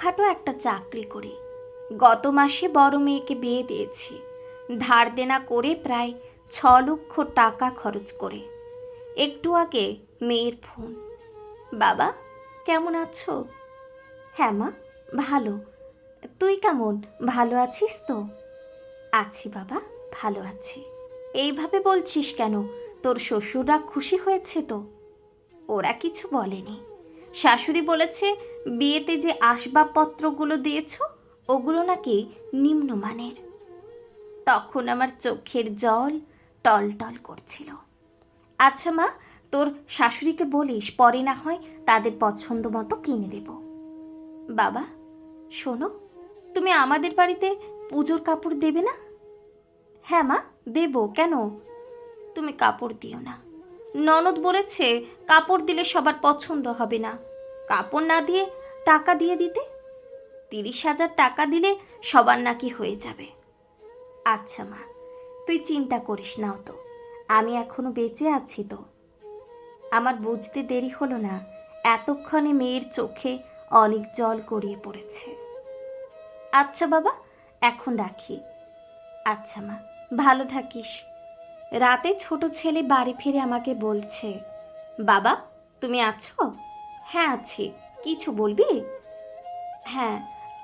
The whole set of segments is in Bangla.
ছোটোখাটো একটা চাকরি করি। গত মাসে বড় মেয়েকে বিয়ে দিয়েছি। ধার দেনা করে প্রায় ছ লক্ষ টাকা খরচ করে। একটু আগে মেয়ের ফোন। বাবা, কেমন আছো? হ্যাঁ মা, ভালো। তুই কেমন? ভালো আছিস তো? আছি বাবা, ভালো আছি। এইভাবে বলছিস কেন? তোর শ্বশুররা খুশি হয়েছে তো? ওরা কিছু বলেনি। শাশুড়ি বলেছে বিয়েতে যে আসবাবপত্রগুলো দিয়েছ, ওগুলো নাকি নিম্নমানের। তখন আমার চোখের জল টলটল করছিল। আচ্ছা মা, তোর শাশুড়িকে বলিস, পরে না হয় তাদের পছন্দ মতো কিনে দেব। বাবা, শোনো, তুমি আমাদের বাড়িতে পুজোর কাপড় দেবে না? হ্যাঁ মা, দেব, কেন? তুমি কাপড় দিও না। ননদ বলেছে, কাপড় দিলে সবার পছন্দ হবে না। কাপড় না দিয়ে টাকা দিয়ে দিতে? তিরিশ হাজার টাকা দিলে সবার নাকি হয়ে যাবে। আচ্ছা মা, তুই চিন্তা করিস নাও তো আমি এখনও বেঁচে আছি তো। আমার বুঝতে দেরি হলো না, এতক্ষণে মেয়ের চোখে অনেক জল গড়িয়ে পড়েছে। আচ্ছা বাবা, এখন রাখি। আচ্ছা মা, ভালো থাকিস। রাতে ছোট ছেলে বাড়ি ফিরে আমাকে বলছে, বাবা, তুমি আছো? হ্যাঁ আছে। কিছু বলবি? হ্যাঁ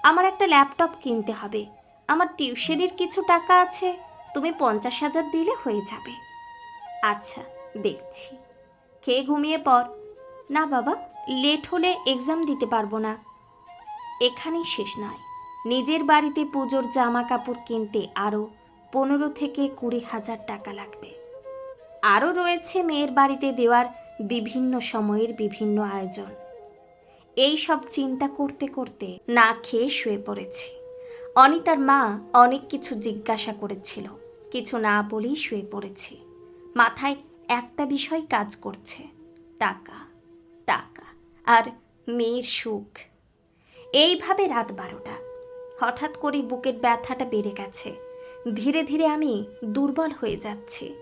আমার একটা ল্যাপটপ কিনতে হবে। আমার টিউশনের কিছু টাকা আছে, তুমি পঞ্চাশ হাজার দিলে হয়ে যাবে। আচ্ছা দেখছি। খেয়ে ঘুমিয়ে পড়? না বাবা, লেট হলে এক্সাম দিতে পারব না। এখানেই শেষ নয়। নিজের বাড়িতে পুজোর জামা কাপড় কিনতে আরও পনেরো থেকে কুড়ি হাজার টাকা লাগবে। আরও রয়েছে মেয়ের বাড়িতে দেওয়ার বিভিন্ন সময়ের বিভিন্ন আয়োজন। এই সব চিন্তা করতে করতে না খেয়ে শুয়ে পড়েছি। অনিতার মা অনেক কিছু জিজ্ঞাসা করেছিল, কিছু না বলেই শুয়ে পড়েছি। মাথায় একটা বিষয় কাজ করছে, টাকা টাকা আর মেয়ের সুখ। এইভাবে রাত বারোটা। হঠাৎ করে বুকের ব্যথাটা বেড়ে গেছে। ধীরে ধীরে আমি দুর্বল হয়ে যাচ্ছি।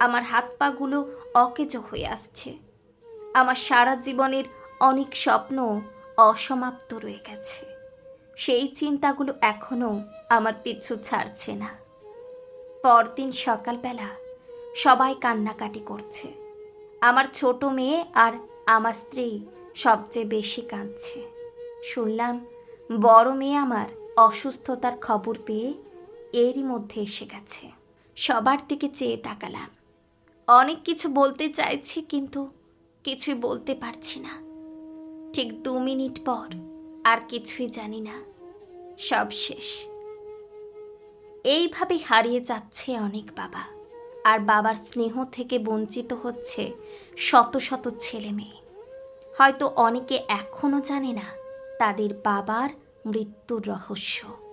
আমার হাত পাগুলো অকেজো হয়ে আসছে। আমার সারা জীবনের অনেক স্বপ্ন অসমাপ্ত রয়ে গেছে। সেই চিন্তাগুলো এখনও আমার পিছু ছাড়ছে না। পরদিন সকালবেলা সবাই কান্নাকাটি করছে। আমার ছোট মেয়ে আর আমার স্ত্রী সবচেয়ে বেশি কাঁদছে। শুনলাম বড় মেয়ে আমার অসুস্থতার খবর পেয়ে এরই মধ্যে এসে গেছে। সবার দিকে চেয়ে তাকালাম। অনেক কিছু বলতে চাইছি, কিন্তু কিছুই বলতে পারছি না। ঠিক দু মিনিট পর আর কিছুই জানি না। সব শেষ। এইভাবে হারিয়ে যাচ্ছে অনেক বাবা, আর বাবার স্নেহ থেকে বঞ্চিত হচ্ছে শত শত ছেলে মেয়ে। হয়তো অনেকে এখনও জানে না তাদের বাবার মৃত্যুর রহস্য।